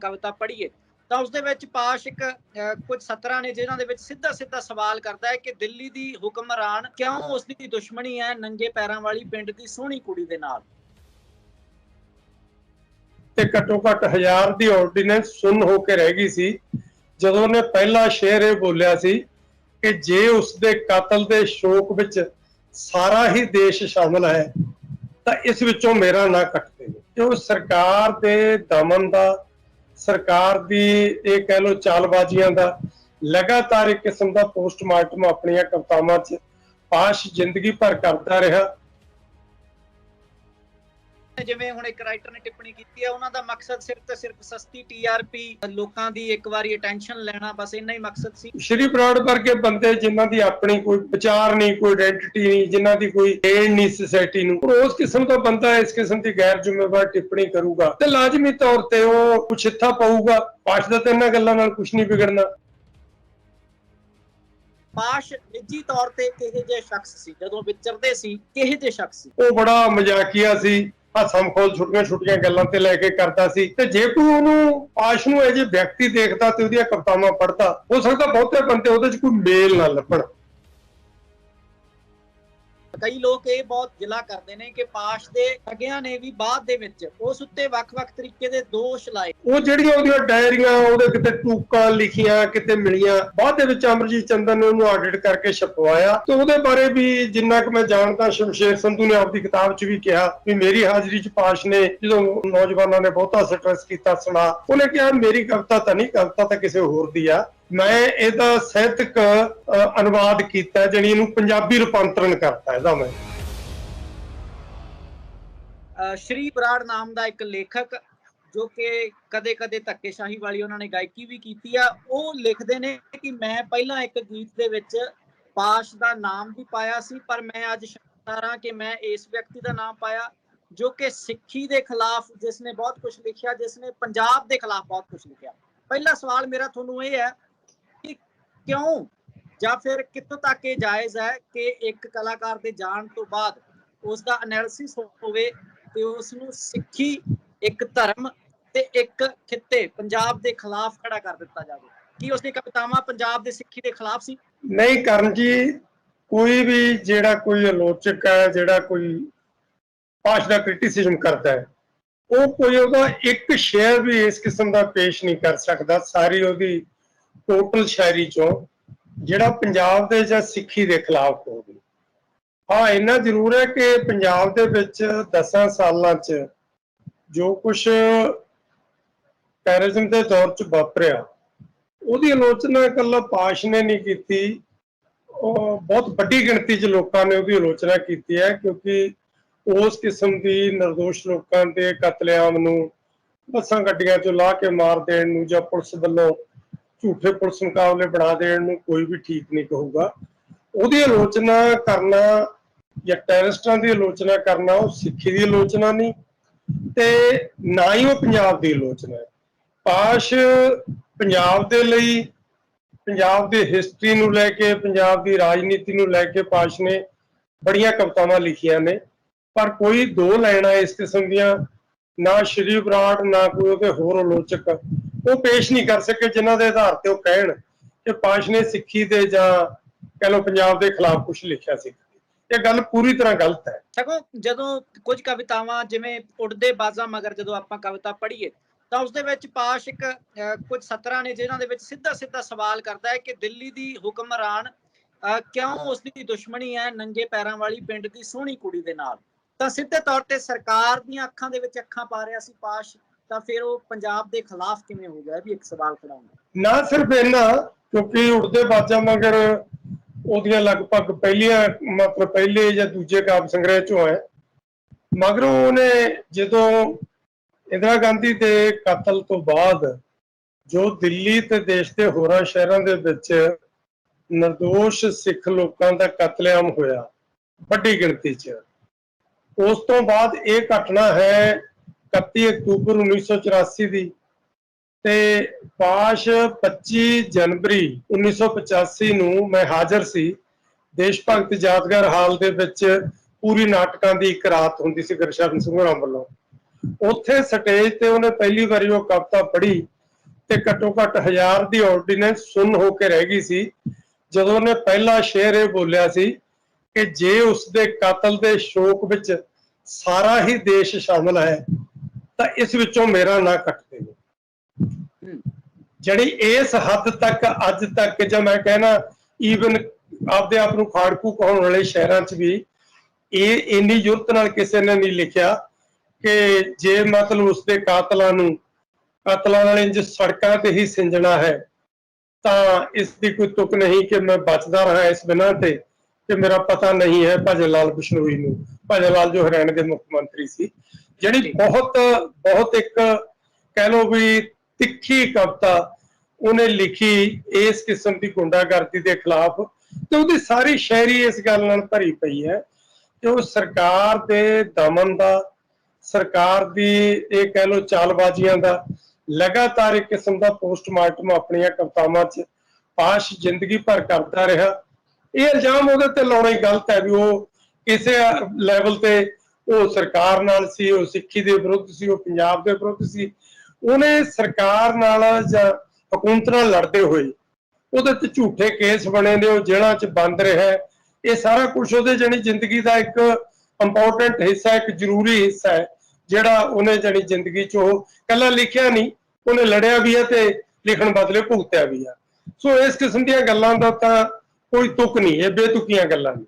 ਕਵਿਤਾ ਪੜ੍ਹੀਏ, ਤਾਂ ਉਸ ਦੇ ਵਿੱਚ ਪਾਸ਼ ਇੱਕ ਕੁਝ ਸਤਰਾਂ ਨੇ ਜਿਨ੍ਹਾਂ ਦੇ ਵਿੱਚ ਸਿੱਧਾ ਸਿੱਧਾ ਸਵਾਲ ਕਰਦਾ ਹੈ ਕਿ ਦਿੱਲੀ ਦੀ ਹੁਕਮਰਾਨ ਕਿਉਂ ਉਸ ਦੀ ਦੁਸ਼ਮਣੀ ਹੈ ਨੰਗੇ ਪੈਰਾਂ ਵਾਲੀ ਪਿੰਡ ਦੀ ਸੋਹਣੀ ਕੁੜੀ ਦੇ ਨਾਲ? ਤੇ ਘੱਟੋ ਘੱਟ ਹਜ਼ਾਰ ਦੀ ਆਰਡੀਨੈਂਸ ਸੁਣ ਹੋ ਕੇ ਰਹਿ ਗਈ ਸੀ, ਜਦੋਂ ਉਹਨੇ ਪਹਿਲਾ ਸ਼ੇਰ ਇਹ ਬੋਲਿਆ ਸੀ ਕਿ ਜੇ ਉਸ ਦੇ ਕਾਤਲ ਦੇ ਸ਼ੋਕ ਵਿੱਚ ਸਾਰਾ ਹੀ ਦੇਸ਼ ਸ਼ਾਮਲ ਹੈ, ਤਾਂ ਇਸ ਵਿੱਚੋਂ ਮੇਰਾ ਨਾਂ ਕੱਟ ਦੇਵੇ। ਕਿਉਂ ਸਰਕਾਰ ਦੇ ਦਮਨ ਦਾ ਸਰਕਾਰ ਦੀ ਇਹ ਕਹਿ ਲੋ ਚਾਲਬਾਜ਼ੀਆਂ ਦਾ ਲਗਾਤਾਰ ਇੱਕ ਕਿਸਮ ਦਾ ਪੋਸਟਮਾਰਟਮ ਆਪਣੀਆਂ ਕਵਿਤਾਵਾਂ 'ਚ ਪਾਸ਼ ਜ਼ਿੰਦਗੀ ਭਰ ਕਰਦਾ ਰਿਹਾ। ਜਿਵੇਂ ਹੁਣ ਇੱਕ ਰਾਈਟਰ ਨੇ ਟਿੱਪਣੀ ਕੀਤੀ ਹੈ ਉਹਨਾਂ ਦਾ ਮਕਸਦ ਸਿਰਫ ਤੇ ਸਿਰਫ ਸਸਤੀ ਟੀਆਰਪੀ ਲੋਕਾਂ ਦੀ ਇੱਕ ਵਾਰੀ ਅਟੈਂਸ਼ਨ ਲੈਣਾ ਬਸ ਇੰਨਾ ਹੀ ਮਕਸਦ ਸੀ। ਸ਼੍ਰੀ ਬਰਾੜ ਵਰਗੇ ਬੰਦੇ ਜਿਨ੍ਹਾਂ ਦੀ ਆਪਣੀ ਕੋਈ ਵਿਚਾਰ ਨਹੀਂ ਕੋਈ ਆਇਡੈਂਟੀਟੀ ਨਹੀਂ ਜਿਨ੍ਹਾਂ ਦੀ ਕੋਈ ਏਡ ਨਹੀਂ ਸੋਸਾਇਟੀ ਨੂੰ ਉਸ ਕਿਸਮ ਦਾ ਬੰਦਾ ਇਸ ਕਿਸਮ ਦੀ ਗੈਰ ਜ਼ਿੰਮੇਵਾਰ ਟਿੱਪਣੀ ਕਰੂਗਾ। ਤੇ ਲਾਜ਼ਮੀ ਤੌਰ ਤੇ ਉਹ ਪੁੱਛਿੱਥਾ ਪਊਗਾ ਪਾਸ਼ ਦਾ ਤੇ ਇਹਨਾਂ ਗੱਲਾਂ ਨਾਲ ਕੁਝ ਨਹੀਂ ਵਿਗੜਨਾ। ਪਾਸ਼ ਨਿੱਜੀ ਤੌਰ ਤੇ ਕਿਹੇ ਜਿਹੇ ਸ਼ਖਸ ਸੀ? ਜਦੋਂ ਵਿਚਰਦੇ ਸੀ ਕਿਹੇ ਜਿਹੇ ਸ਼ਖਸ ਸੀ? ਉਹ ਬੜਾ ਮਜ਼ਾਕੀਆ ਸੀ। ਹਸਮ ਖੋਲ ਛੁੱਟੀਆਂ ਛੁੱਟੀਆਂ ਗੱਲਾਂ ਤੇ ਲੈ ਕੇ ਕਰਦਾ ਸੀ। ਤੇ ਜੇ ਕੋਈ ਉਹਨੂੰ ਆਸ਼ ਨੂੰ ਇਹ ਜੇ ਵਿਅਕਤੀ ਦੇਖਦਾ ਤੇ ਉਹਦੀਆਂ ਕਵਿਤਾਵਾਂ ਪੜ੍ਹਦਾ, ਹੋ ਸਕਦਾ ਬਹੁਤੇ ਬੰਦੇ ਉਹਦੇ 'ਚ ਕੋਈ ਮੇਲ ਨਾ ਲੱਭਣ। ਕਈ ਲੋਕ ਇਹ ਬਹੁਤ ਗਿਲਾ ਕਰਦੇ ਨੇ ਕਿ ਪਾਸ਼ ਦੇ ਅਗਿਆਂ ਨੇ ਵੀ ਬਾਅਦ ਦੇ ਵਿੱਚ ਉਸ ਉੱਤੇ ਵੱਖ-ਵੱਖ ਤਰੀਕੇ ਦੇ ਦੋਸ਼ ਲਾਏ। ਉਹ ਜਿਹੜੀਆਂ ਉਹਦੀਆਂ ਡਾਇਰੀਆਂ, ਉਹਦੇ ਕਿਤੇ ਟੂਕਾਂ ਲਿਖੀਆਂ, ਕਿਤੇ ਮਿਲੀਆਂ, ਬਾਅਦ ਦੇ ਵਿੱਚ ਅਮਰਜੀਤ ਚੰਦਨ ਨੇ ਉਹਨੂੰ ਆਡਿਟ ਕਰਕੇ ਛਪਵਾਇਆ। ਤੇ ਉਹਦੇ ਬਾਰੇ ਵੀ ਜਿੰਨਾ ਕਿ ਮੈਂ ਜਾਣਦਾ, ਸ਼ਮਸ਼ੇਰ ਸੰਧੂ ਨੇ ਆਪਦੀ ਕਿਤਾਬ 'ਚ ਵੀ ਕਿਹਾ ਵੀ ਮੇਰੀ ਹਾਜ਼ਰੀ 'ਚ ਪਾਸ਼ ਨੇ, ਜਦੋਂ ਨੌਜਵਾਨਾਂ ਨੇ ਬਹੁਤਾ ਸਟ੍ਰੈਸ ਕੀਤਾ ਸੁਣਾ, ਉਹਨੇ ਕਿਹਾ, ਮੇਰੀ ਕਵਿਤਾ ਤਾਂ ਨਹੀਂ, ਕਵਿਤਾ ਤਾਂ ਕਿਸੇ ਹੋਰ ਦੀ ਆ। ਮੈਂ ਇਹਦਾ ਸਾਹਿਤਕ ਅਨੁਵਾਦ ਕੀਤਾ, ਜਾਣੀ ਇਹਨੂੰ ਪੰਜਾਬੀ ਰੂਪਾਂਤਰਣ ਕਰਤਾ ਇਹਦਾ ਮੈਂ। ਸ਼੍ਰੀ ਬਰਾੜ ਨਾਮ ਦਾ ਇੱਕ ਲੇਖਕ, ਜੋ ਕਿ ਕਦੇ-ਕਦੇ ਧੱਕੇਸ਼ਾਹੀ ਵਾਲੀ ਉਹਨਾਂ ਨੇ ਗਾਇਕੀ ਵੀ ਕੀਤੀ ਆ, ਉਹ ਲਿਖਦੇ ਨੇ ਕਿ ਮੈਂ ਪਹਿਲਾਂ ਇੱਕ ਗੀਤ ਦੇ ਵਿੱਚ ਪਾਸ਼ ਦਾ ਨਾਮ ਵੀ ਪਾਇਆ ਸੀ, ਪਰ ਮੈਂ ਅੱਜ ਸ਼ਰਮਿੰਦਾ ਕਿ ਮੈਂ ਇਸ ਵਿਅਕਤੀ ਦਾ ਨਾਮ ਪਾਇਆ, ਜੋ ਕਿ ਸਿੱਖੀ ਦੇ ਖਿਲਾਫ ਜਿਸ ਨੇ ਬਹੁਤ ਕੁਝ ਲਿਖਿਆ ਜਿਸ ਨੇ ਪੰਜਾਬ ਦੇ ਖਿਲਾਫ ਬਹੁਤ ਕੁਝ ਲਿਖਿਆ। ਪਹਿਲਾ ਸਵਾਲ ਮੇਰਾ ਤੁਹਾਨੂੰ ਇਹ ਹੈ ਕਿਉਂ? ਜਾਂ ਫਿਰ ਕਿੱਥੋਂ ਤੱਕ ਇਹ ਜਾਇਜ਼ ਹੈ ਕਿ ਇੱਕ ਕਲਾਕਾਰ ਦੇ ਜਾਣ ਤੋਂ ਬਾਅਦ ਉਸ ਦਾ ਐਨਾਲਿਸਿਸ ਹੋਵੇ ਤੇ ਉਸ ਨੂੰ ਸਿੱਖੀ, ਇੱਕ ਧਰਮ ਤੇ ਇੱਕ ਖਿੱਤੇ ਪੰਜਾਬ ਦੇ ਖਿਲਾਫ ਖੜਾ ਕਰ ਦਿੱਤਾ ਜਾਵੇ? ਕੀ ਉਸ ਦੀ ਕਵਿਤਾਵਾਂ ਪੰਜਾਬ ਦੇ ਸਿੱਖੀ ਦੇ ਖਿਲਾਫ ਸੀ? ਨਹੀਂ, ਕਰਨ ਜੀ, ਕੋਈ ਵੀ ਜਿਹੜਾ ਕੋਈ ਆਲੋਚਕ ਹੈ, ਜਿਹੜਾ ਕੋਈ ਭਾਸ਼ਾ ਦਾ ਕ੍ਰਿਟਿਸਿਜ਼ਮ ਕਰਦਾ ਹੈ, ਉਹ ਕੋਈ ਉਹਦਾ ਇੱਕ ਸ਼ੇਅਰ ਵੀ ਇਸ ਕਿਸਮ ਦਾ ਪੇਸ਼ ਨਹੀਂ ਕਰ ਸਕਦਾ। ਸਾਰੀ ਉਹਦੀ ਟੋਟਲ ਸ਼ਾਇਰੀ ਚੋਂ ਜਿਹੜਾ ਪੰਜਾਬ ਦੇ ਜਾਂ ਸਿੱਖੀ ਦੇ ਖਿਲਾਫ ਹੋਵੇ। ਹਾਂ, ਇੰਨਾ ਜ਼ਰੂਰ ਹੈ ਕਿ ਪੰਜਾਬ ਦੇ ਵਿੱਚ 10 ਸਾਲਾਂ 'ਚ ਜੋ ਕੁਝ ਟੈਰਰਿਜ਼ਮ ਦੇ ਦੌਰ 'ਚ ਵਾਪਰਿਆ, ਉਹਦੀ ਆਲੋਚਨਾ ਇਕੱਲਾ ਪਾਸ਼ ਨੇ ਨਹੀਂ ਕੀਤੀ। ਉਹ ਬਹੁਤ ਵੱਡੀ ਗਿਣਤੀ 'ਚ ਲੋਕਾਂ ਨੇ ਉਹਦੀ ਆਲੋਚਨਾ ਕੀਤੀ ਹੈ, ਕਿਉਂਕਿ ਉਸ ਕਿਸਮ ਦੀ નિર્ਦੋਸ਼ ਲੋਕਾਂ ਦੇ ਕਤਲੇਆਮ ਨੂੰ ਬੱਸਾਂ ਗੱਡੀਆਂ 'ਚੋਂ ਲਾ ਕੇ ਮਾਰ ਦੇਣ ਨੂੰ ਜਾਂ ਪੁਲਿਸ ਵੱਲੋਂ ਝੂਠੇ ਪੁਲਿਸ ਮੁਕਾਬਲੇ ਬਣਾ ਦੇਣ ਨੂੰ ਕੋਈ ਵੀ ਠੀਕ ਨਹੀਂ ਕਹੂਗਾ। ਉਹਦੀ ਆਲੋਚਨਾ ਕਰਨਾ ਜਾਂ ਟੈਰਰਿਸਟਾਂ ਦੀ ਆਲੋਚਨਾ ਕਰਨਾ, ਉਹ ਸਿੱਖੀ ਦੀ ਆਲੋਚਨਾ ਨਹੀਂ ਤੇ ਨਾ ਹੀ ਉਹ ਪੰਜਾਬ ਦੀ ਆਲੋਚਨਾ ਹੈ। ਪਾਸ਼ ਪੰਜਾਬ ਦੇ ਲਈ, ਪੰਜਾਬ ਦੀ ਹਿਸਟਰੀ ਨੂੰ ਲੈ ਕੇ, ਪੰਜਾਬ ਦੀ ਰਾਜਨੀਤੀ ਨੂੰ ਲੈ ਕੇ ਪਾਸ਼ ਨੇ ਬੜੀਆਂ ਕਵਿਤਾਵਾਂ ਲਿਖੀਆਂ ਨੇ। ਪਰ ਕੋਈ ਦੋ ਲਾਈਨਾਂ ਇਸ ਕਿਸਮ ਦੀਆਂ, ਨਾ ਸ਼੍ਰੀ ਬਰਾੜ ਨਾ ਕੋਈ ਉਹਦੇ ਹੋਰ ਆਲੋਚਕ ਉਹ ਪੇਸ਼ ਨਹੀਂ ਕਰ ਸਕੇ ਜਿਨ੍ਹਾਂ ਦੇ ਆਧਾਰ ਤੇ ਉਹ ਕਹਿਣ ਕਿ ਪਾਸ਼ ਨੇ ਸਿੱਖੀ ਦੇ ਜਾਂ ਕਹਿ ਲਓ ਪੰਜਾਬ ਦੇ ਖਿਲਾਫ ਕੁਝ ਲਿਖਿਆ ਸੀ। ਇਹ ਗੱਲ ਪੂਰੀ ਤਰ੍ਹਾਂ ਗਲਤ ਹੈ। ਸਗੋਂ ਜਦੋਂ ਕੁਝ ਕਵਿਤਾਵਾਂ ਜਿਵੇਂ ਉੜਦੇ ਬਾਜ਼ਾਂ ਮਗਰ ਜਦੋਂ ਆਪਾਂ ਕਵਿਤਾ ਪੜ੍ਹੀਏ ਤਾਂ ਉਸ ਦੇ ਵਿੱਚ ਪਾਸ਼ ਇੱਕ ਅਹ, ਕੁਝ ਸਤਰਾਂ ਨੇ ਜਿਨ੍ਹਾਂ ਦੇ ਵਿੱਚ ਸਿੱਧਾ ਸਿੱਧਾ ਸਵਾਲ ਕਰਦਾ ਹੈ ਕਿ ਦਿੱਲੀ ਦੀ ਹੁਕਮਰਾਨ ਕਿਉਂ ਉਸ ਦੀ ਦੁਸ਼ਮਣੀ ਹੈ ਨੰਗੇ ਪੈਰਾਂ ਵਾਲੀ ਪਿੰਡ ਦੀ ਸੋਹਣੀ ਕੁੜੀ ਦੇ ਨਾਲ? ਤਾਂ ਸਿੱਧੇ ਤੌਰ ਤੇ ਸਰਕਾਰ ਦੀਆਂ ਅੱਖਾਂ ਦੇ ਵਿੱਚ ਅੱਖਾਂ ਪਾ ਰਿਹਾ ਸੀ ਪਾਸ਼। ਤਾਂ ਫਿਰ ਉਹ ਪੰਜਾਬ ਦੇ ਖਿਲਾਫ ਕਿਵੇਂ ਹੋ ਗਿਆ ਵੀ ਇੱਕ ਸਵਾਲ ਖੜਾ ਹੁੰਦਾ। ਨਾ ਸਿਰਫ ਇਹਨਾਂ ਕਿਉਂਕਿ ਉੜਦੇ ਬਾਜਾਂ ਮਗਰ ਉਹਦੀਆਂ ਲਗਭਗ ਪਹਿਲੀਆਂ, ਮਤਲਬ ਪਹਿਲੇ ਜਾਂ ਦੂਜੇ ਕਾਵਿ ਸੰਗ੍ਰਹਿ ਚੋਂ ਹੈ। ਮਗਰੋਂ ਉਹਨੇ ਜਦੋਂ ਇੰਦਰਾ ਗਾਂਧੀ ਦੇ ਕਤਲ ਤੋਂ ਬਾਅਦ ਜੋ ਦਿੱਲੀ ਤੇ ਦੇਸ਼ ਦੇ ਹੋਰਾਂ ਸ਼ਹਿਰਾਂ ਦੇ ਵਿੱਚ ਨਿਰਦੋਸ਼ ਸਿੱਖ ਲੋਕਾਂ ਦਾ ਕਤਲੇਆਮ ਹੋਇਆ, ਵੱਡੀ ਗਿਣਤੀ 'ਚ, ਉਸ ਤੋਂ ਬਾਅਦ ਇਹ ਘਟਨਾ ਹੈ 31 ਅਕਤੂਬਰ 1984 ਦੀ ਤੇ ਪਾਸ਼ 25 ਜਨਵਰੀ 1985 ਨੂੰ ਮੈਂ ਹਾਜ਼ਰ ਸੀ। ਦੇਸ਼ ਭਗਤ ਯਾਦਗਾਰ ਹਾਲ ਦੇ ਵਿੱਚ ਪੂਰੀ ਨਾਟਕਾਂ ਦੀ ਇੱਕ ਰਾਤ ਹੁੰਦੀ ਸੀ ਗੁਰਸ਼ਰਨ ਸਿੰਘ ਹੋਰਾਂ ਵੱਲੋਂ। ਉੱਥੇ ਸਟੇਜ ਤੇ ਉਹਨੇ ਪਹਿਲੀ ਵਾਰੀ ਉਹ ਕਵਿਤਾ ਪੜ੍ਹੀ ਤੇ ਘੱਟੋ ਘੱਟ ਹਜ਼ਾਰ ਦੀ ਆਰਡੀਨੈਂਸ ਸੁਣ ਹੋ ਕੇ ਰਹਿ ਗਈ ਸੀ। ਜਦੋਂ ਉਹਨੇ ਪਹਿਲਾ ਸ਼ੇਰ ਇਹ ਬੋਲਿਆ ਸੀ ਕਿ ਜੇ ਉਸ ਦੇ ਕਾਤਲ ਦੇ ਸ਼ੋਕ ਵਿੱਚ ਸਾਰਾ ਹੀ ਦੇਸ਼ ਸ਼ਾਮਲ ਹੈ ਤਾਂ ਇਸ ਵਿੱਚੋਂ ਮੇਰਾ ਨਾਂ ਕੱਟ ਦੇਵੋ। ਜਿਹੜੀ ਇਸ ਹੱਦ ਤੱਕ ਅੱਜ ਤੱਕ ਜੇ ਮੈਂ ਕਹਿਣਾ ਈਵਨ ਆਪਦੇ ਆਪ ਨੂੰ ਖਾੜਕੂ ਕਹਾਉਣ ਵਾਲੇ ਸ਼ਹਿਰਾਂ 'ਚ ਵੀ ਇਹ ਇੰਨੀ ਜੁਰਤ ਨਾਲ ਕਿਸੇ ਨੇ ਨਹੀਂ ਲਿਖਿਆ ਕਿ ਜੇ ਮਤਲਬ ਉਸ ਦੇ ਕਾਤਲਾਂ ਨੂੰ ਕਾਤਲਾਂ ਨਾਲ ਇੰਜ ਸੜਕਾਂ ਤੇ ਹੀ ਸਿੰਜਣਾ ਹੈ ਤਾਂ ਇਸ ਦੀ ਕੋਈ ਤੁਕ ਨਹੀਂ ਕਿ ਮੈਂ ਬਚਦਾ ਰਹਾ ਇਸ ਬਿਨਾਂ ਤੇ ਕਿ ਮੇਰਾ ਪਤਾ ਨਹੀਂ ਹੈ ਭਜਨ ਲਾਲ ਬਿਸ਼ਨੋਈ ਨੂੰ। ਭਜਨ ਲਾਲ ਜੋ ਹਰਿਆਣਾ ਦੇ ਮੁੱਖ ਮੰਤਰੀ ਸੀ ਜਿਹੜੀ ਬਹੁਤ ਬਹੁਤ ਇੱਕ ਕਹਿ ਲਓ ਵੀ ਤਿੱਖੀ ਕਵਿਤਾ ਉਹਨੇ ਲਿਖੀ ਇਸ ਕਿਸਮ ਦੀ ਗੁੰਡਾਗਰਦੀ ਦੇ ਖਿਲਾਫ ਤੇ ਉਹਦੀ ਸਾਰੀ ਸ਼ਾਇਰੀ ਇਸ ਗੱਲ ਨਾਲ ਭਰੀ ਪਈ ਹੈ ਕਿ ਉਹ ਸਰਕਾਰ ਦੇ ਦਮਨ ਦਾ ਸਰਕਾਰ ਦੀ ਇਹ ਕਹਿ ਲਓ ਚਾਲਬਾਜ਼ੀਆਂ ਦਾ ਲਗਾਤਾਰ ਇੱਕ ਕਿਸਮ ਦਾ ਪੋਸਟਮਾਰਟਮ ਆਪਣੀਆਂ ਕਵਿਤਾਵਾਂ 'ਚ ਪਾਸ਼ ਜ਼ਿੰਦਗੀ ਭਰ ਕਰਦਾ ਰਿਹਾ। ਇਹ ਇਲਜ਼ਾਮ ਉਹਦੇ ਤੇ ਲਾਉਣਾ ਹੀ ਗਲਤ ਹੈ ਵੀ ਉਹ ਕਿਸੇ ਲੈਵਲ ਤੇ ਉਹ ਸਰਕਾਰ ਨਾਲ ਸੀ, ਉਹ ਸਿੱਖੀ ਦੇ ਵਿਰੁੱਧ ਸੀ, ਉਹ ਪੰਜਾਬ ਦੇ ਵਿਰੁੱਧ ਸੀ। ਉਹਨੇ ਸਰਕਾਰ ਨਾਲ ਜਾਂ ਹਕੂਮਤ ਨਾਲ ਲੜਦੇ ਹੋਏ ਉਹਦੇ ਤੇ ਝੂਠੇ ਕੇਸ ਬਣੇ ਨੇ, ਉਹ ਜੇਲ੍ਹਾਂ 'ਚ ਬੰਦ ਰਿਹਾ ਇਹ ਸਾਰਾ ਕੁਝ ਉਹਦੇ ਜਣੀ ਜ਼ਿੰਦਗੀ ਦਾ ਇੱਕ ਇੰਪੋਰਟੈਂਟ ਹਿੱਸਾ, ਇੱਕ ਜ਼ਰੂਰੀ ਹਿੱਸਾ ਹੈ, ਜਿਹੜਾ ਉਹਨੇ ਜਣੀ ਜ਼ਿੰਦਗੀ 'ਚ ਉਹ ਕੱਲਾ ਲਿਖਿਆ ਨਹੀਂ, ਉਹਨੇ ਲੜਿਆ ਵੀ ਹੈ ਤੇ ਲਿਖਣ ਬਦਲੇ ਭੁਗਤਿਆ ਵੀ ਆ ਸੋ ਇਸ ਕਿਸਮ ਦੀਆਂ ਗੱਲਾਂ ਦਾ ਤਾਂ ਕੋਈ ਤੁਕ ਨਹੀਂ, ਇਹ ਬੇਤੁਕੀਆਂ ਗੱਲਾਂ ਨੇ।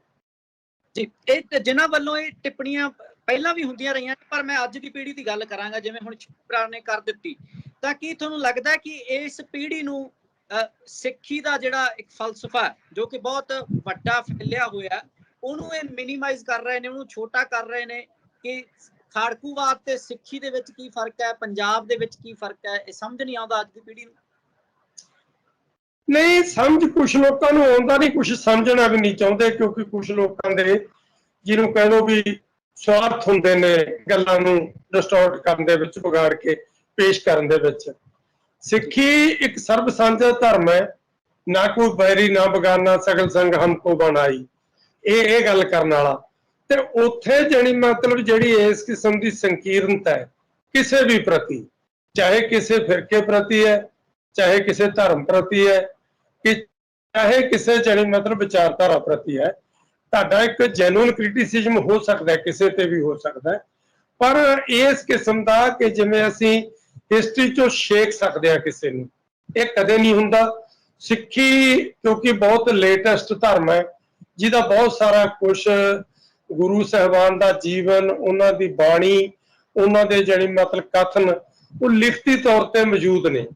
ਜੀ, ਇਹ ਜਿਨ੍ਹਾਂ ਵੱਲੋਂ ਇਹ ਟਿੱਪਣੀਆਂ ਪਹਿਲਾਂ ਵੀ ਹੁੰਦੀਆਂ ਰਹੀਆਂ ਪਰ ਮੈਂ ਅੱਜ ਦੀ ਪੀੜ੍ਹੀ ਦੀ ਗੱਲ ਕਰਾਂਗਾ, ਜਿਵੇਂ ਹੁਣ ਛੁਪਰਾ ਨੇ ਕਰ ਦਿੱਤੀ। ਤਾਂ ਕੀ ਤੁਹਾਨੂੰ ਲੱਗਦਾ ਕਿ ਇਸ ਪੀੜ੍ਹੀ ਨੂੰ ਸਿੱਖੀ ਦਾ ਜਿਹੜਾ ਇੱਕ ਫਲਸਫਾ ਜੋ ਕਿ ਬਹੁਤ ਵੱਡਾ ਫੈਲਿਆ ਹੋਇਆ ਉਹਨੂੰ ਇਹ ਮਿਨੀਮਾਈਜ਼ ਕਰ ਰਹੇ ਨੇ, ਉਹਨੂੰ ਛੋਟਾ ਕਰ ਰਹੇ ਨੇ, ਕਿ ਖਾੜਕੂਵਾਦ ਤੇ ਸਿੱਖੀ ਦੇ ਵਿੱਚ ਕੀ ਫ਼ਰਕ ਹੈ, ਪੰਜਾਬ ਦੇ ਵਿੱਚ ਕੀ ਫ਼ਰਕ ਹੈ, ਇਹ ਸਮਝ ਨਹੀਂ ਆਉਂਦਾ ਅੱਜ ਦੀ ਪੀੜ੍ਹੀ ਨੂੰ। ਨਹੀਂ, ਸਮਝ ਕੁਝ ਲੋਕਾਂ ਨੂੰ ਆਉਂਦਾ ਨਹੀਂ ਕੁਝ ਸਮਝਣਾ ਵੀ ਨਹੀਂ ਚਾਹੁੰਦੇ, ਕਿਉਂਕਿ ਕੁਝ ਲੋਕਾਂ ਦੇ ਜਿਹਨੂੰ ਕਹਿ ਲਓ ਵੀ ਸਵਾਰਥ ਹੁੰਦੇ ਨੇ ਗੱਲਾਂ ਨੂੰ ਡਿਸਟੋਰਟ ਕਰਨ ਦੇ ਵਿੱਚ, ਵਿਗਾੜ ਕੇ ਪੇਸ਼ ਕਰਨ ਦੇ ਵਿੱਚ। ਸਿੱਖੀ ਇੱਕ ਸਰਬ ਸਾਂਝਾ ਧਰਮ ਹੈ। ਨਾ ਕੋਈ ਬੈਰੀ, ਨਾ ਬਗਾਨਾ, ਸਗਲ ਸੰਗ ਹਮਕੋ ਬਣਾਈ। ਇਹ ਇਹ ਗੱਲ ਕਰਨ ਵਾਲਾ। ਤੇ ਉੱਥੇ ਜਣੀ ਮਤਲਬ ਜਿਹੜੀ ਇਸ ਕਿਸਮ ਦੀ ਸੰਕੀਰਨਤਾ ਹੈ, ਕਿਸੇ ਵੀ ਪ੍ਰਤੀ, ਚਾਹੇ ਕਿਸੇ ਫਿਰਕੇ ਪ੍ਰਤੀ ਹੈ, ਚਾਹੇ ਕਿਸੇ ਧਰਮ ਪ੍ਰਤੀ ਹੈ ਕਿ ਚਾਹੇ ਕਿਸੇ ਜਣੀ ਮਤਲਬ ਵਿਚਾਰਧਾਰਾ ਪ੍ਰਤੀ ਹੈ, ਤੁਹਾਡਾ ਇੱਕ ਜੈਨੂਇਨ ਕ੍ਰਿਟਿਸਿਜ਼ਮ ਹੋ ਸਕਦਾ ਹੈ, ਕਿਸੇ ਤੇ ਵੀ ਹੋ ਸਕਦਾ ਹੈ। ਪਰ ਇਸ ਕਿਸਮ ਦਾ ਕਿ ਜਿਵੇਂ ਅਸੀਂ ਹਿਸਟਰੀ ਚੋਂ ਛੇਕ ਸਕਦੇ ਆ ਕਿਸੇ ਨੂੰ, ਇਹ ਕਦੇ ਨਹੀਂ ਹੁੰਦਾ। ਸਿੱਖੀ ਕਿਉਂਕਿ ਬਹੁਤ ਲੇਟੈਸਟ ਧਰਮ ਹੈ, ਜਿਹਦਾ ਬਹੁਤ ਸਾਰਾ ਕੁਝ ਗੁਰੂ ਸਾਹਿਬਾਨ ਦਾ ਜੀਵਨ, ਉਹਨਾਂ ਦੀ ਬਾਣੀ, ਉਹਨਾਂ ਦੇ ਜਿਹੜੀ ਮਤਲਬ ਕਥਨ, ਉਹ ਲਿਖਤੀ ਤੌਰ ਤੇ ਮੌਜੂਦ ਨੇ।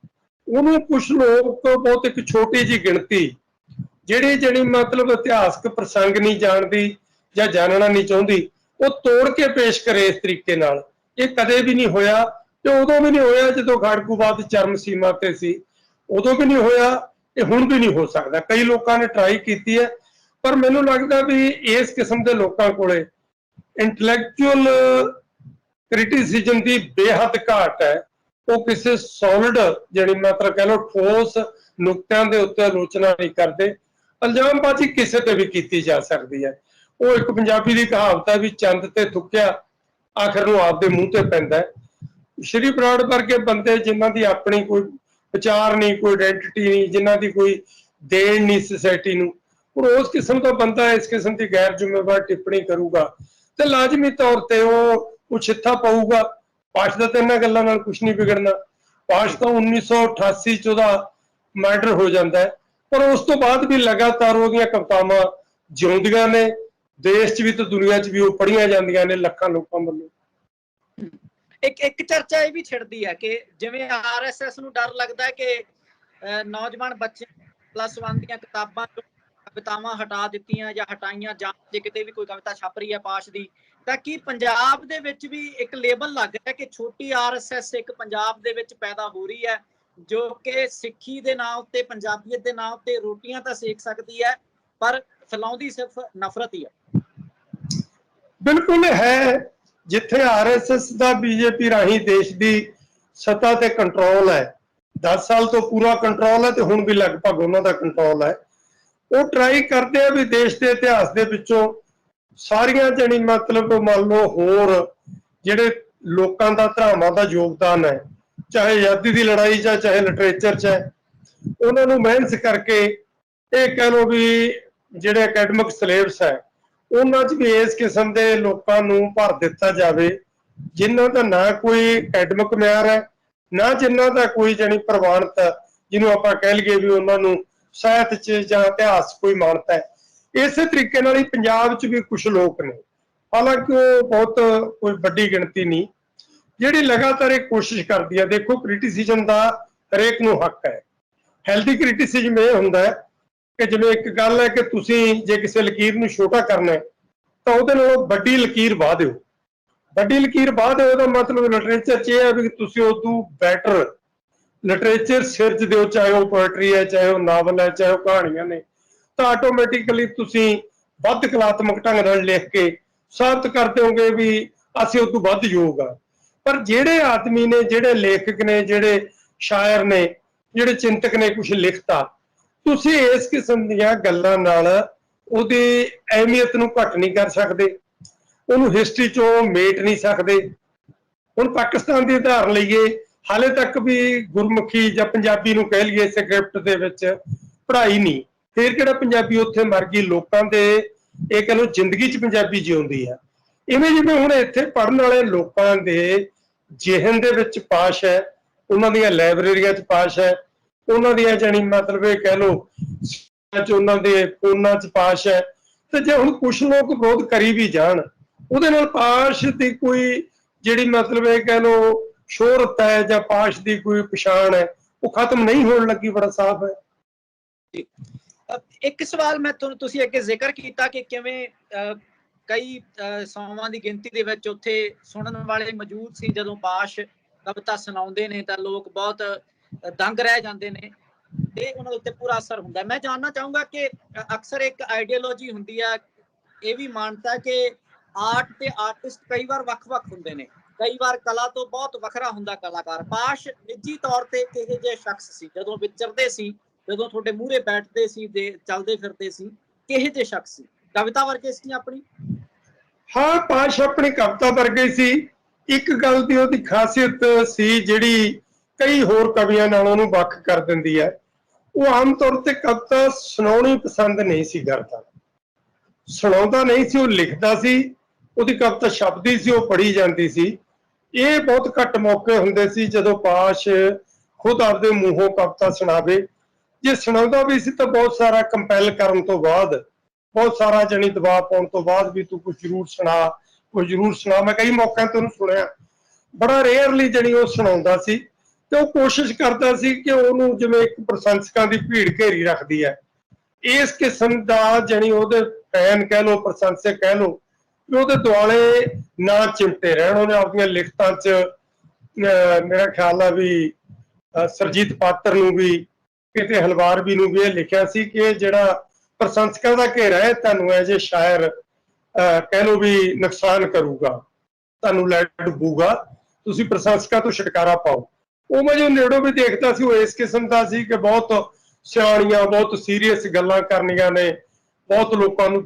ਉਹਨੂੰ ਕੁਝ ਲੋਕ ਬਹੁਤ ਇੱਕ ਛੋਟੀ ਜੀ ਗਿਣਤੀ, ਜਿਹੜੀ ਜਿਹੜੀ ਮਤਲਬ ਇਤਿਹਾਸਕ ਪ੍ਰਸੰਗ ਨਹੀਂ ਜਾਣਦੀ ਜਾਂ ਜਾਣਨਾ ਨਹੀਂ ਚਾਹੁੰਦੀ, ਉਹ ਤੋੜ ਕੇ ਪੇਸ਼ ਕਰੇ ਇਸ ਤਰੀਕੇ ਨਾਲ। ਇਹ ਕਦੇ ਵੀ ਨਹੀਂ ਹੋਇਆ ਤੇ ਉਦੋਂ ਵੀ ਨਹੀਂ ਹੋਇਆ ਜਦੋਂ ਖਾੜਕੂਵਾਦ ਚਰਮ ਸੀਮਾ ਤੇ ਸੀ। ਉਦੋਂ ਵੀ ਨਹੀਂ ਹੋਇਆ ਇਹ ਹੁਣ ਵੀ ਨਹੀਂ ਹੋ ਸਕਦਾ। ਕਈ ਲੋਕਾਂ ਨੇ ਟਰਾਈ ਕੀਤੀ ਹੈ, ਪਰ ਮੈਨੂੰ ਲੱਗਦਾ ਵੀ ਇਸ ਕਿਸਮ ਦੇ ਲੋਕਾਂ ਕੋਲੇ ਇੰਟੈਲੈਕਚੁਅਲ ਕ੍ਰਿਟਿਸਿਜ਼ਮ ਦੀ ਬੇਹੱਦ ਘਾਟ ਹੈ। ਉਹ ਕਿਸੇ ਸੋਲਿਡ ਜਿਹੜੀ ਮਤਲਬ ਕਹ ਲਓ ਠੋਸ ਨੁਕਤਿਆਂ ਦੇ ਉੱਤੇ ਆਲੋਚਨਾ ਨਹੀਂ ਕਰਦੇ, ਇਲਜ਼ਾਮਬਾਜ਼ੀ ਕਿਸੇ ਤੇ ਵੀ ਕੀਤੀ ਜਾ ਸਕਦੀ ਹੈ। ਉਹ ਇੱਕ ਪੰਜਾਬੀ ਦੀ ਕਹਾਵਤ ਹੈ ਵੀ ਚੰਦ ਤੇ ਥੁੱਕਿਆ ਆਖਰ ਨੂੰ ਆਪਦੇ ਮੂੰਹ ਤੇ ਪੈਂਦਾ ਹੈ। ਸ਼੍ਰੀ ਬਰਾੜ ਵਰਗੇ ਬੰਦੇ ਜਿਨ੍ਹਾਂ ਦੀ ਆਪਣੀ ਕੋਈ ਵਿਚਾਰ ਨਹੀਂ, ਕੋਈ ਆਇਡੈਂਟੀਟੀ ਨਹੀਂ, ਜਿਨ੍ਹਾਂ ਦੀ ਕੋਈ ਦੇਣ ਨਹੀਂ ਸੋਸਾਇਟੀ ਨੂੰ, ਉਹ ਉਸ ਕਿਸਮ ਦਾ ਬੰਦਾ ਇਸ ਕਿਸਮ ਦੀ ਗੈਰ ਜ਼ਿੰਮੇਵਾਰ ਟਿੱਪਣੀ ਕਰੂਗਾ ਤੇ ਲਾਜ਼ਮੀ ਤੌਰ ਤੇ ਉਹ ਉਛਿੱਥਾ ਪਾਊਗਾ। ਪਾਸ਼ ਦਾ ਤਾਂ ਇਹਨਾਂ ਗੱਲਾਂ ਨਾਲ ਕੁਝ ਨਹੀਂ ਵਿਗੜਨਾ। ਪਾਸ਼ ਤਾਂ 1988 ਚ ਉਹਦਾ ਮਰਡਰ ਹੋ ਜਾਂਦਾ ਹੈ। ਪਰ ਉਸ ਤੋਂ ਬਾਅਦ ਵੀ ਲਗਾਤਾਰ ਉਹਦੀਆਂ ਕਵਿਤਾਵਾਂ ਜਿਉਂਦੀਆਂ ਨੇ। ਦੇਸ਼ 'ਚ ਵੀ ਤੇ ਦੁਨੀਆ 'ਚ ਵੀ ਉਹ ਪੜੀਆਂ ਜਾਂਦੀਆਂ ਨੇ ਲੱਖਾਂ ਲੋਕਾਂ ਵੱਲੋਂ। ਇੱਕ ਇੱਕ ਚਰਚਾ ਇਹ ਵੀ ਛਿੜਦੀ ਹੈ ਕਿ ਜਿਵੇਂ ਆਰਐਸਐਸ ਨੂੰ ਡਰ ਲੱਗਦਾ ਹੈ ਕਿ ਨੌਜਵਾਨ ਬੱਚੇ ਪਲੱਸ 1 ਦੀਆਂ ਕਿਤਾਬਾਂ ਕਵਿਤਾਵਾਂ ਹਟਾ ਦਿੱਤੀਆਂ ਜਾਂ ਹਟਾਈਆਂ ਜਾਂ ਜੇ ਕਿਤੇ ਵੀ ਕੋਈ ਕਵਿਤਾ ਛਪ ਰਹੀ ਹੈ ਪਾਸ਼ ਦੀ, ਤਾਂ ਕੀ ਪੰਜਾਬ ਦੇ ਵਿੱਚ ਵੀ ਇੱਕ ਲੇਬਲ ਲੱਗ ਰਿਹਾ ਕਿ ਛੋਟੀ ਆਰਐਸਐਸ ਇੱਕ ਪੰਜਾਬ ਦੇ ਵਿੱਚ ਪੈਦਾ ਹੋ ਰਹੀ ਹੈ, ਜੋ ਕਿ ਸਿੱਖੀ ਦੇ ਨਾਂ ਉੱਤੇ, ਪੰਜਾਬੀਅਤ ਦੇ ਨਾਂ ਉੱਤੇ ਰੋਟੀਆਂ ਤਾਂ ਸੇਕ ਸਕਦੀ ਹੈ, ਪਰ ਫੈਲਾਉਂਦੀ ਸਿਰਫ ਨਫ਼ਰਤ ਹੀ ਹੈ। ਬਿਲਕੁਲ ਹੈ, ਜਿੱਥੇ ਆਰਐਸਐਸ ਦਾ ਬੀਜੇਪੀ ਰਾਹੀਂ ਦੇਸ਼ ਦੀ ਸੱਤਾ ਤੇ ਕੰਟਰੋਲ ਹੈ। 10 ਸਾਲ ਤੋਂ ਪੂਰਾ ਕੰਟਰੋਲ ਹੈ ਤੇ ਹੁਣ ਵੀ ਲਗਭਗ ਉਹਨਾਂ ਦਾ ਕੰਟਰੋਲ ਹੈ। ਉਹ ਟਰਾਈ ਕਰਦੇ ਆ ਵੀ ਦੇਸ਼ ਦੇ ਇਤਿਹਾਸ ਦੇ ਵਿੱਚੋਂ ਸਾਰੀਆਂ ਜਣੀ ਮਤਲਬ ਮੰਨ ਲਓ ਹੋਰ ਜਿਹੜੇ ਲੋਕਾਂ ਦਾ, ਧਰਾਵਾਂ ਦਾ ਯੋਗਦਾਨ ਹੈ, ਚਾਹੇ ਆਜ਼ਾਦੀ ਦੀ ਲੜਾਈ 'ਚ ਚਾਹੇ ਲਿਟਰੇਚਰ 'ਚ ਹੈ, ਉਹਨਾਂ ਨੂੰ ਮਿਹਨਤ ਕਰਕੇ ਇਹ ਕਹਿ ਲਓ ਵੀ ਜਿਹੜੇ ਅਕੈਡਮਿਕ ਸਿਲੇਬਸ ਹੈ, ਉਹਨਾਂ 'ਚ ਵੀ ਇਸ ਕਿਸਮ ਦੇ ਲੋਕਾਂ ਨੂੰ ਭਰ ਦਿੱਤਾ ਜਾਵੇ, ਜਿਨ੍ਹਾਂ ਦਾ ਨਾ ਕੋਈ ਅਕੈਡਮਿਕ ਮਿਆਰ ਹੈ, ਨਾ ਜਿਨ੍ਹਾਂ ਦਾ ਕੋਈ ਜਾਣੀ ਪ੍ਰਵਾਨਤ ਜਿਹਨੂੰ ਆਪਾਂ ਕਹਿ ਲਈਏ ਵੀ ਉਹਨਾਂ ਨੂੰ ਸਾਹਿਤ 'ਚ ਜਾਂ ਇਤਿਹਾਸ 'ਚ ਕੋਈ ਮਾਨਤਾ ਹੈ। ਇਸੇ ਤਰੀਕੇ ਨਾਲ ਹੀ ਪੰਜਾਬ 'ਚ ਵੀ ਕੁਝ ਲੋਕ ਨੇ। ਹਾਲਾਂਕਿ ਉਹ ਬਹੁਤ ਕੋਈ ਵੱਡੀ ਗਿਣਤੀ ਨਹੀਂ। ਜਿਹੜੀ ਲਗਾਤਾਰ ਇਹ ਕੋਸ਼ਿਸ਼ ਕਰਦੀ ਹੈ, ਦੇਖੋ ਕ੍ਰਿਟਿਸਿਜ਼ਮ ਦਾ ਹਰੇਕ ਨੂੰ ਹੱਕ ਹੈ। ਹੈਲਦੀ ਕ੍ਰਿਟਿਸਿਜ਼ਮ ਇਹ ਹੁੰਦਾ ਹੈ ਕਿ ਜਿਵੇਂ ਇੱਕ ਗੱਲ ਹੈ ਕਿ ਤੁਸੀਂ ਜੇ ਕਿਸੇ ਲਕੀਰ ਨੂੰ ਛੋਟਾ ਕਰਨਾ ਹੈ, ਤਾਂ ਉਹਦੇ ਨਾਲੋਂ ਵੱਡੀ ਲਕੀਰ ਵਾਹ ਦਿਓ। ਵੱਡੀ ਲਕੀਰ ਬਾਅਦ ਉਹਦਾ ਮਤਲਬ ਲਿਟਰੇਚਰ ਚ ਇਹ ਹੈ ਵੀ ਤੁਸੀਂ ਉਦੋਂ ਬੈਟਰ ਲਿਟਰੇਚਰ ਸਿਰਜ ਦਿਓ, ਚਾਹੇ ਉਹ ਪੋਇਟਰੀ ਹੈ, ਚਾਹੇ ਉਹ ਨਾਵਲ ਹੈ, ਚਾਹੇ ਉਹ ਕਹਾਣੀਆਂ ਨੇ, ਤਾਂ ਆਟੋਮੈਟਿਕਲੀ ਤੁਸੀਂ ਵੱਧ ਕਲਾਤਮਕ ਢੰਗ ਨਾਲ ਲਿਖ ਕੇ ਸਾਬਤ ਕਰਦੇ ਹੋਗੇ ਵੀ ਅਸੀਂ ਉਦੋਂ ਵੱਧ ਯੋਗ ਆ। ਪਰ ਜਿਹੜੇ ਆਦਮੀ ਨੇ, ਜਿਹੜੇ ਲੇਖਕ ਨੇ, ਜਿਹੜੇ ਸ਼ਾਇਰ ਨੇ, ਜਿਹੜੇ ਚਿੰਤਕ ਨੇ ਕੁਝ ਲਿਖਤਾ, ਤੁਸੀਂ ਇਸ ਕਿਸਮ ਦੀਆਂ ਗੱਲਾਂ ਨਾਲ ਉਹਦੀ ਅਹਿਮੀਅਤ ਨੂੰ ਘੱਟ ਨਹੀਂ ਕਰ ਸਕਦੇ। ਉਹਨੂੰ ਹਿਸਟਰੀ ਚੋਂ ਮੇਟ ਨਹੀਂ ਸਕਦੇ। ਹੁਣ ਪਾਕਿਸਤਾਨ ਦੀ ਉਦਾਹਰਨ ਲਈਏ ਹਾਲੇ ਤੱਕ ਵੀ ਗੁਰਮੁਖੀ ਜਾਂ ਪੰਜਾਬੀ ਨੂੰ ਕਹਿ ਲਈਏ ਸਕ੍ਰਿਪਟ ਦੇ ਵਿੱਚ ਪੜ੍ਹਾਈ ਨਹੀਂ। ਫਿਰ ਕਿਹੜਾ ਪੰਜਾਬੀ ਉੱਥੇ ਮਰ ਗਈ? ਲੋਕਾਂ ਦੇ ਇਹ ਕਹ ਲਓ ਜ਼ਿੰਦਗੀ 'ਚ ਪੰਜਾਬੀ ਜਿਉਂਦੀ ਆ। ਇਵੇਂ ਜਿਵੇਂ ਹੁਣ ਇੱਥੇ ਪੜਨ ਵਾਲੇ ਲੋਕਾਂ ਦੇ ਜਿਹਨ ਦੇ ਵਿੱਚ ਪਾਸ਼ ਹੈ, ਉਹਨਾਂ ਦੀਆਂ ਲਾਇਬ੍ਰੇਰੀਆਂ 'ਚ ਪਾਸ਼ ਹੈ, ਉਹਨਾਂ ਦੀਆਂ ਜਾਣੀ ਮਤਲਬ ਇਹ ਕਹਿ ਲਓ ਚ ਉਹਨਾਂ ਦੇ ਫੋਨਾਂ 'ਚ ਪਾਸ਼ ਹੈ। ਤੇ ਜੇ ਹੁਣ ਕੁਝ ਲੋਕ ਵਿਰੋਧ ਕਰੀ ਵੀ ਜਾਣ, ਉਹਦੇ ਨਾਲ ਪਾਸ਼ ਦੀ ਕੋਈ ਜਿਹੜੀ ਮਤਲਬ ਇਹ ਕਹਿ ਲਓ ਸ਼ੋਹਰਤ ਹੈ ਜਾਂ ਪਾਸ਼ ਦੀ ਕੋਈ ਪਛਾਣ ਹੈ, ਉਹ ਖਤਮ ਨਹੀਂ ਹੋਣ ਲੱਗੀ, ਬੜਾ ਸਾਫ਼ ਹੈ। ਇੱਕ ਸਵਾਲ ਮੈਂ ਤੁਹਾਨੂੰ ਤੁਸੀਂ ਅੱਗੇ ਜ਼ਿਕਰ ਕੀਤਾ ਕਿ ਕਿਵੇਂ ਕਈ ਸੌਵਾਂ ਦੀ ਗਿਣਤੀ ਦੇ ਵਿੱਚ ਉੱਥੇ ਸੁਣਨ ਵਾਲੇ ਮੌਜੂਦ ਸੀ, ਜਦੋਂ ਪਾਸ਼ ਕਵਿਤਾ ਸੁਣਾਉਂਦੇ ਨੇ ਤਾਂ ਲੋਕ ਬਹੁਤ ਦੰਗ ਰਹਿ ਜਾਂਦੇ ਨੇ। ਤੇ ਉਹਨਾਂ ਦੇ ਉੱਤੇ ਪੂਰਾ ਅਸਰ ਹੁੰਦਾ ਮੈਂ ਜਾਣਨਾ ਚਾਹੂੰਗਾ ਕਿ ਅਕਸਰ ਇੱਕ ਆਈਡੀਓਲੋਜੀ ਹੁੰਦੀ ਆ, ਇਹ ਵੀ ਮਾਨਤਾ ਕਿ ਆਰਟ ਤੇ ਆਰਟਿਸਟ ਕਈ ਵਾਰ ਵੱਖ-ਵੱਖ ਹੁੰਦੇ ਨੇ। ਕਈ ਵਾਰ ਕਲਾ ਤੋਂ ਬਹੁਤ ਵੱਖਰਾ ਹੁੰਦਾ ਕਲਾਕਾਰ। ਪਾਸ਼ ਨਿੱਜੀ ਤੌਰ ਤੇ ਕਿਹੋ ਜਿਹੇ ਸ਼ਖਸ ਸੀ, ਜਦੋਂ ਵਿਚਰਦੇ ਸੀ, ਜਦੋਂ ਤੁਹਾਡੇ ਮੂਹਰੇ ਬੈਠਦੇ ਸੀ ਤੇ ਚੱਲਦੇ ਫਿਰਦੇ ਸੀ, ਕਿਹੇ ਜਿਹੇ ਸ਼ਖਸ ਸੀ? ਕਵਿਤਾ ਵਰਗੇ ਸੀ ਆਪਣੀ? ਹਾਂ, ਪਾਸ਼ ਆਪਣੀ ਕਵਿਤਾ ਵਰਗੇ ਸੀ। ਇੱਕ ਗੱਲ ਦੀ ਉਹਦੀ ਖਾਸੀਅਤ ਸੀ ਜਿਹੜੀ ਕਈ ਹੋਰ ਕਵੀਆਂ ਨਾਲ ਉਹਨੂੰ ਵੱਖ ਕਰ ਦਿੰਦੀ ਹੈ। ਉਹ ਆਮ ਤੌਰ ਤੇ ਕਵਿਤਾ ਸੁਣਾਉਣੀ ਪਸੰਦ ਨਹੀਂ ਸੀ ਕਰਦਾ। ਸੁਣਾਉਂਦਾ ਨਹੀਂ ਸੀ, ਉਹ ਲਿਖਦਾ ਸੀ, ਉਹਦੀ ਕਵਿਤਾ ਸ਼ਬਦੀ ਸੀ, ਉਹ ਪੜ੍ਹੀ ਜਾਂਦੀ ਸੀ। ਇਹ ਬਹੁਤ ਘੱਟ ਮੌਕੇ ਹੁੰਦੇ ਸੀ ਜਦੋਂ ਪਾਸ਼ ਖੁਦ ਆਪਦੇ ਮੂੰਹੋਂ ਕਵਿਤਾ ਸੁਣਾਵੇ। ਜੇ ਸੁਣਾਉਂਦਾ ਵੀ ਸੀ ਤਾਂ ਬਹੁਤ ਸਾਰਾ ਕੰਪੈਲ ਕਰਨ ਤੋਂ ਬਾਅਦ, ਬਹੁਤ ਸਾਰਾ ਜਣੀ ਦਬਾਅ ਪਾਉਣ ਤੋਂ ਬਾਅਦ ਵੀ ਤੂੰ ਕੁਝ ਜ਼ਰੂਰ ਸੁਣਾ ਕੁਝ ਜ਼ਰੂਰ ਸੁਣਾ। ਮੈਂ ਕਈ ਮੌਕਿਆਂ ਤੇ ਉਹਨੂੰ ਸੁਣਿਆ। ਬੜਾ ਰੇਅਰਲੀ ਜਣੀ ਉਹ ਸੁਣਾਉਂਦਾ ਸੀ ਤੇ ਉਹ ਕੋਸ਼ਿਸ਼ ਕਰਦਾ ਸੀ ਕਿ ਉਹਨੂੰ ਜਿਵੇਂ ਇੱਕ ਪ੍ਰਸ਼ੰਸਕਾਂ ਦੀ ਭੀੜ ਘੇਰੀ ਰੱਖਦੀ ਹੈ। ਇਸ ਕਿਸਮ ਦਾ ਜਣੀ ਉਹਦੇ ਫੈਨ ਕਹਿ ਲੋ ਪ੍ਰਸ਼ੰਸਕ ਕਹਿ ਲੋ ਵੀ ਉਹਦੇ ਦੁਆਲੇ ਨਾ ਚਿੰਤੇ ਰਹਿਣ, ਉਹਨੇ ਆਪਣੀਆਂ ਲਿਖਤਾਂ 'ਚ ਮੇਰਾ ਖਿਆਲ ਆ ਵੀ ਸਰਜੀਤ ਪਾਤਰ ਨੂੰ ਵੀ, ਕਿਤੇ ਹਲਵਾਰਵੀ ਨੂੰ ਵੀ ਇਹ ਲਿਖਿਆ ਸੀ ਕਿ ਜਿਹੜਾ ਪ੍ਰਸ਼ੰਸਕਾਂ ਦਾ ਘੇਰਾ ਹੈ, ਤੁਹਾਨੂੰ ਇਹ ਜੇ ਸ਼ਾਇਰ ਕਹਿ ਲੋ ਵੀ ਨੁਕਸਾਨ ਕਰੂਗਾ, ਤੁਹਾਨੂੰ ਲੈ ਡੁੱਬੂਗਾ, ਤੁਸੀਂ ਪ੍ਰਸ਼ੰਸਕਾਂ ਤੋਂ ਛੁਟਕਾਰਾ ਪਾਓ। ਉਹ ਮੈਂ ਜੋ ਨੇੜੋਂ ਵੀ ਦੇਖਦਾ ਸੀ, ਉਹ ਇਸ ਕਿਸਮ ਦਾ ਸੀ ਕਿ ਬਹੁਤ ਸਿਆਣੀਆਂ, ਬਹੁਤ ਸੀਰੀਅਸ ਗੱਲਾਂ ਕਰਨੀਆਂ ਨੇ, ਬਹੁਤ ਲੋਕਾਂ ਨੂੰ